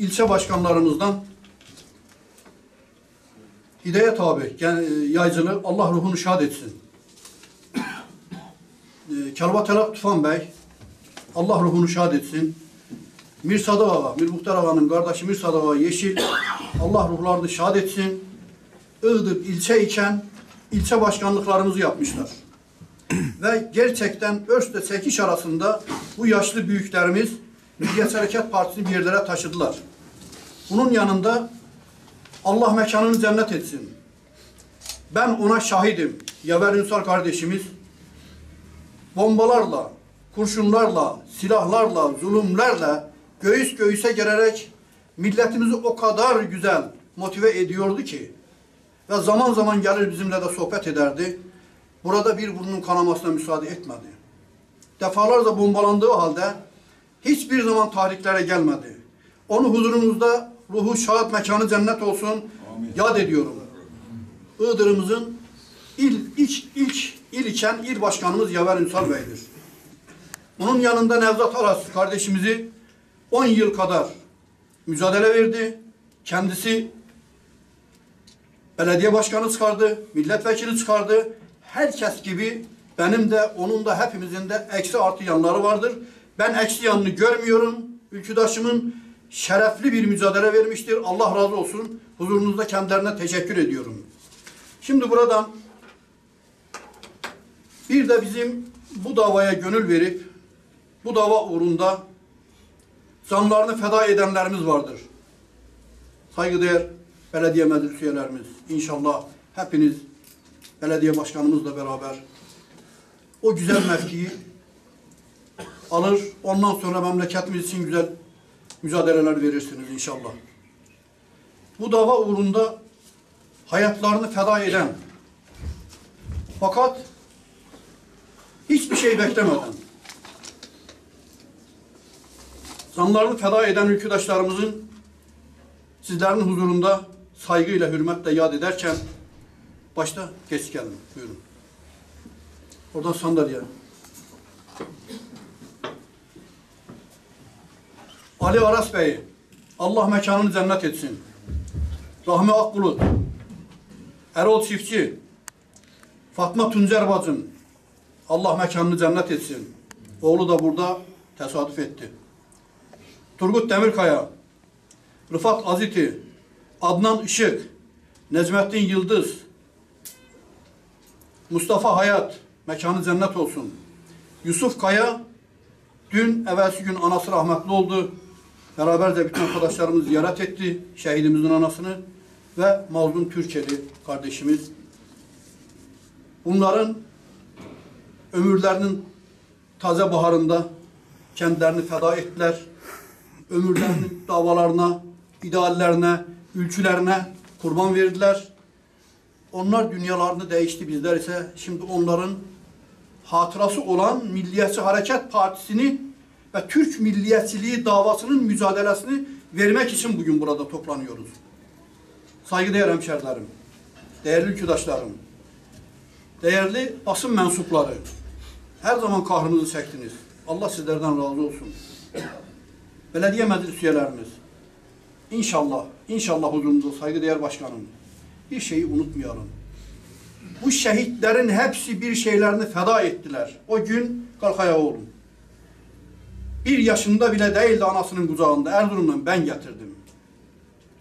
ilçe başkanlarımızdan Hidayet abi, yani e, yaycılı, Allah ruhunu şad etsin. E, Kelbatelak Tufan Bey, Allah ruhunu şad etsin. Mir Sadık Ağa, Mir Muhtar Ağa'nın kardeşi Mir Sadık Ağa Yeşil, Allah ruhlarını şad etsin. Iğdır ilçe iken ilçe başkanlıklarımızı yapmışlar. Ve gerçekten Özde Sekiş arasında bu yaşlı büyüklerimiz Milliyetçi Hareket Partisi'ni bir yerlere taşıdılar. Bunun yanında Allah mekanını cennet etsin. Ben ona şahidim. Yaver Ünsal kardeşimiz bombalarla, kurşunlarla, silahlarla, zulümlerle göğüs göğüse gelerek milletimizi o kadar güzel motive ediyordu ki ve zaman zaman gelir bizimle de sohbet ederdi. Burada bir burnun kanamasına müsaade etmedi. Defalarca bombalandığı halde hiçbir zaman tahriklere gelmedi. Onu huzurumuzda ruhu şahat mekanı cennet olsun yad ediyorum. Iğdır'ımızın il, ilk, ilk il iken il başkanımız Yaver Ünsal Bey'dir. Onun yanında Nevzat Aras kardeşimizi 10 yıl kadar mücadele verdi. Kendisi belediye başkanı çıkardı, milletvekili çıkardı. Herkes gibi benim de onun da hepimizin de eksi artı yanları vardır. Ben eksi yanını görmüyorum. Ülküdaşımın şerefli bir mücadele vermiştir. Allah razı olsun. Huzurunuzda kendilerine teşekkür ediyorum. Şimdi buradan bir de bizim bu davaya gönül verip bu dava uğrunda canlarını feda edenlerimiz vardır. Saygıdeğer belediye meclis üyelerimiz, inşallah hepiniz belediye başkanımızla beraber o güzel mevkiyi alır. Ondan sonra memleketimiz için güzel mücadeleler verirsiniz inşallah. Bu dava uğrunda hayatlarını feda eden fakat hiçbir şey beklemeden canlarını feda eden ülküdaşlarımızın sizlerin huzurunda saygıyla, hürmetle yad ederken başta geç gelin. Buyurun. Oradan sandalye. Ali Aras Bey, Allah mekanını cennet etsin. Rahmi Akbulut, Erol Çiftçi, Fatma Tuncer bacım, Allah mekanını cennet etsin. Oğlu da burada tesadüf etti. Turgut Demirkaya, Rıfat Aziti, Adnan Işık, Necmettin Yıldız, Mustafa Hayat, mekanı cennet olsun. Yusuf Kaya, dün evvelsi gün anası rahmetli oldu. Beraberce bütün arkadaşlarımız ziyaret etti şehidimizin anasını ve Mazlum Türkeli kardeşimiz. Bunların ömürlerinin taze baharında kendilerini feda ettiler. Ömürlerinin davalarına, ideallerine, ülkülerine kurban verdiler. Onlar dünyalarını değişti bizler ise şimdi onların hatırası olan Milliyetçi Hareket Partisi'ni ve Türk milliyetçiliği davasının mücadelesini vermek için bugün burada toplanıyoruz. Saygıdeğer hemşerilerim, değerli ülküdaşlarım, değerli basın mensupları, her zaman kahrınızı çektiniz. Allah sizlerden razı olsun. Belediye meclis üyelerimiz, inşallah, inşallah huzurunuzda saygıdeğer başkanım, bir şeyi unutmayalım. Bu şehitlerin hepsi bir şeylerini feda ettiler. O gün kalk ayağa oğlum. Bir yaşında bile değildi anasının kucağında. Erzurum'dan ben getirdim.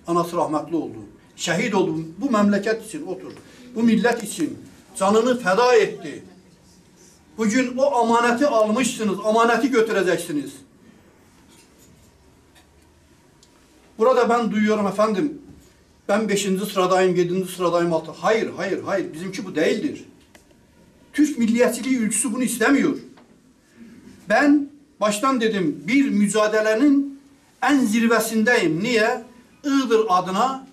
Anası rahmetli oldu. Şehit oldu. Bu memleket için otur. Bu millet için canını feda etti. Bugün o amaneti almışsınız. Amaneti götüreceksiniz. Burada ben duyuyorum efendim. Ben beşinci sıradayım, yedinci sıradayım, altı. Hayır, hayır, hayır. Bizimki bu değildir. Türk milliyetçiliği ülküsü bunu istemiyor. Ben baştan dedim bir mücadelenin en zirvesindeyim. Niye? Iğdır adına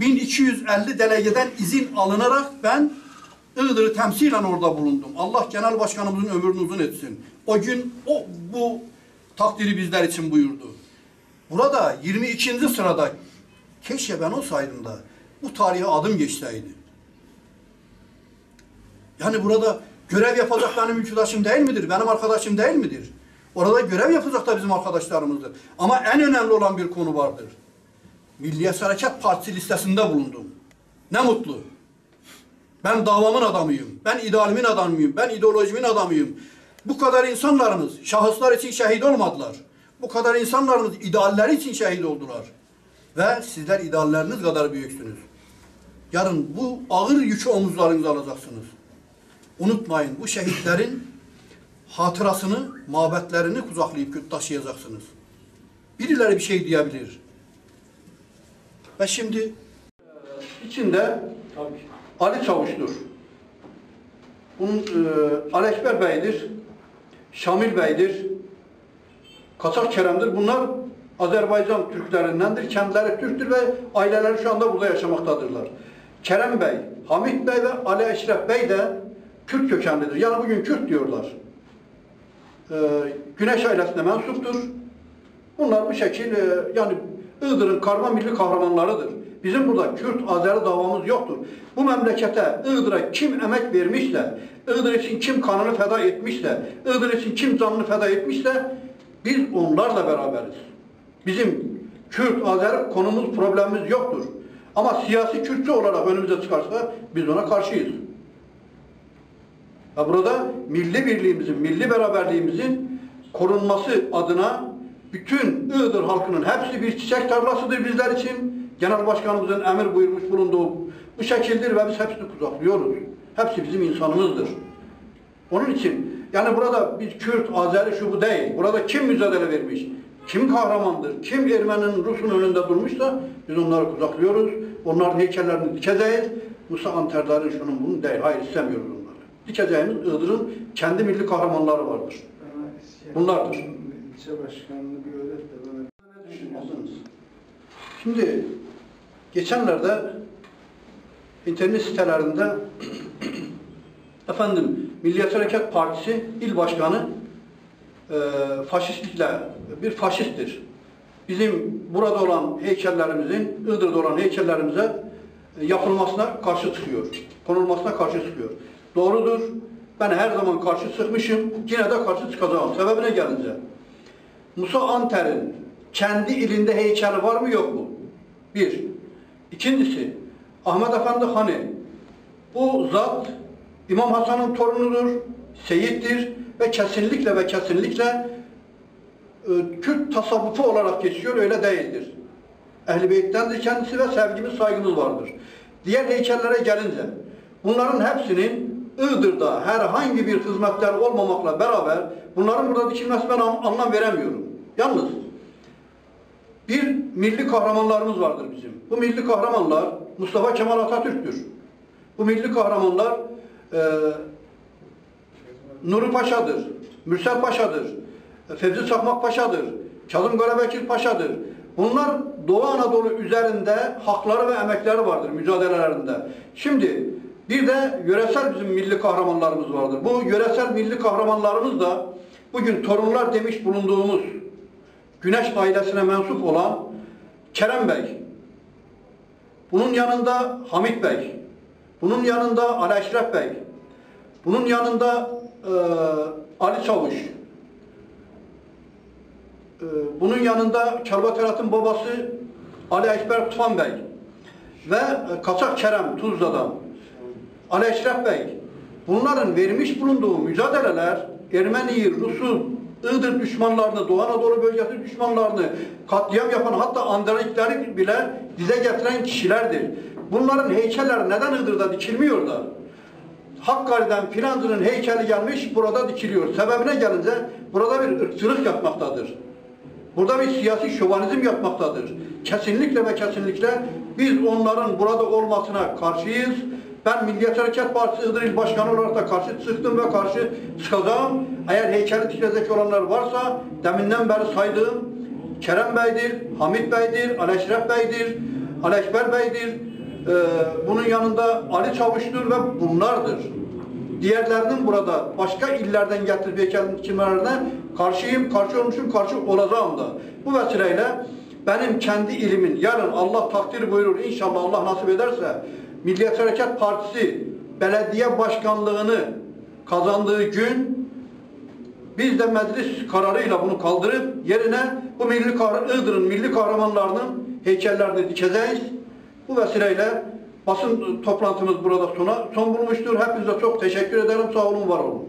1250 delegeden izin alınarak ben Iğdır'ı temsilen orada bulundum. Allah genel başkanımızın ömrünü uzun etsin. O gün o bu takdiri bizler için buyurdu. Burada 22. sırada keşke ben olsaydım da bu tarihe adım geçseydi. Yani burada görev yapacak benim ülküdaşım değil midir? Benim arkadaşım değil midir? Orada görev yapacak da bizim arkadaşlarımızdır. Ama en önemli olan bir konu vardır. Milliyetçi Hareket Partisi listesinde bulundum. Ne mutlu. Ben davamın adamıyım. Ben idealimin adamıyım. Ben ideolojimin adamıyım. Bu kadar insanlarımız şahıslar için şehit olmadılar. Bu kadar insanlarımız idealleri için şehit oldular. Ve sizler idealleriniz kadar büyüksünüz. Yarın bu ağır yükü omuzlarınıza alacaksınız. Unutmayın bu şehitlerin hatırasını, mabetlerini kucaklayıp taşıyacaksınız. Birileri bir şey diyebilir. Ve şimdi içinde Ali Çavuş'tur. Bunun e, Ali Bey'dir. Şamil Bey'dir. Kaçak Kerem'dir. Bunlar Azerbaycan Türklerindendir. Kendileri Türktür ve aileleri şu anda burada yaşamaktadırlar. Kerem Bey, Hamit Bey ve Ali Eşref Bey de Kürt kökenlidir. Yani bugün Kürt diyorlar. Ee, Güneş ailesine mensuptur. Bunlar bu şekil e, yani Iğdır'ın karma milli kahramanlarıdır. Bizim burada Kürt, Azeri davamız yoktur. Bu memlekete Iğdır'a kim emek vermişse, Iğdır için kim kanını feda etmişse, Iğdır için kim canını feda etmişse biz onlarla beraberiz. Bizim Kürt, Azeri konumuz, problemimiz yoktur. Ama siyasi Kürtçü olarak önümüze çıkarsa biz ona karşıyız. Ve burada milli birliğimizin, milli beraberliğimizin korunması adına bütün Iğdır halkının hepsi bir çiçek tarlasıdır bizler için. Genel Başkanımızın emir buyurmuş bulunduğu bu şekildir ve biz hepsini kucaklıyoruz. Hepsi bizim insanımızdır. Onun için yani burada bir Kürt, Azeri şu bu değil. Burada kim mücadele vermiş, kim kahramandır, kim Ermeni'nin, Rus'un önünde durmuşsa biz onları kucaklıyoruz. Onların heykellerini dikeceğiz. Musa Anterdar'ın şunun bunun değil. Hayır istemiyoruz. Dikeceğimiz Iğdır'ın kendi milli kahramanları vardır. Bunlardır. İlçe başkanlığı bir öğret de bana. Düşünüyorsunuz? Şimdi geçenlerde internet sitelerinde efendim Milliyetçi Hareket Partisi il başkanı e, faşistlikle bir faşisttir. Bizim burada olan heykellerimizin, Iğdır'da olan heykellerimize e, yapılmasına karşı çıkıyor. Konulmasına karşı çıkıyor. Doğrudur. Ben her zaman karşı çıkmışım. Yine de karşı çıkacağım. Sebebine gelince. Musa Anter'in kendi ilinde heykeli var mı yok mu? Bir. İkincisi, Ahmet Efendi Hani. Bu zat İmam Hasan'ın torunudur, seyittir ve kesinlikle ve kesinlikle e, Kürt tasavvufu olarak geçiyor, öyle değildir. Ehl-i Beyt'tendir kendisi ve sevgimiz, saygımız vardır. Diğer heykellere gelince, bunların hepsinin Iğdır'da herhangi bir hizmetler olmamakla beraber bunların burada dikilmesi ben an- anlam veremiyorum. Yalnız bir milli kahramanlarımız vardır bizim. Bu milli kahramanlar Mustafa Kemal Atatürk'tür. Bu milli kahramanlar e, Nuri Paşa'dır, Mürsel Paşa'dır, Fevzi Çakmak Paşa'dır, Kazım Karabekir Paşa'dır. Bunlar Doğu Anadolu üzerinde hakları ve emekleri vardır mücadelelerinde. Şimdi bir de yöresel bizim milli kahramanlarımız vardır. Bu yöresel milli kahramanlarımız da bugün torunlar demiş bulunduğumuz Güneş ailesine mensup olan Kerem Bey, bunun yanında Hamit Bey, bunun yanında Ali Bey, bunun yanında e, Ali Çavuş, e, bunun yanında Kelbaterat'ın babası Ali Ekber Tufan Bey ve e, Kaçak Kerem Tuzla'dan Ali Eşref Bey. Bunların vermiş bulunduğu mücadeleler Ermeniyi, Rus'u, Iğdır düşmanlarını, Doğu Anadolu bölgesi düşmanlarını katliam yapan hatta Anderlikleri bile dize getiren kişilerdir. Bunların heykelleri neden Iğdır'da dikilmiyor da? Hakkari'den filancının heykeli gelmiş burada dikiliyor. Sebebine gelince burada bir ırkçılık yapmaktadır. Burada bir siyasi şovanizm yapmaktadır. Kesinlikle ve kesinlikle biz onların burada olmasına karşıyız. Ben Milliyetçi Hareket Partisi Iğdır Başkanı olarak da karşı çıktım ve karşı çıkacağım. Eğer heykeli dikilecek olanlar varsa deminden beri saydığım Kerem Bey'dir, Hamit Bey'dir, Ali Eşref Bey'dir, Ali Ekber Bey'dir. Ee, bunun yanında Ali Çavuş'tur ve bunlardır. Diğerlerinin burada başka illerden getirip dikilmelerine karşıyım, karşı olmuşum, karşı olacağım da. Bu vesileyle benim kendi ilimin yarın Allah takdir buyurur inşallah Allah nasip ederse Milliyetçi Hareket Partisi belediye başkanlığını kazandığı gün Biz de meclis kararıyla bunu kaldırıp yerine bu milli Iğdır'ın milli kahramanlarının heykellerini dikeceğiz. Bu vesileyle basın toplantımız burada sona son bulmuştur. Hepinize çok teşekkür ederim. Sağ olun, var olun.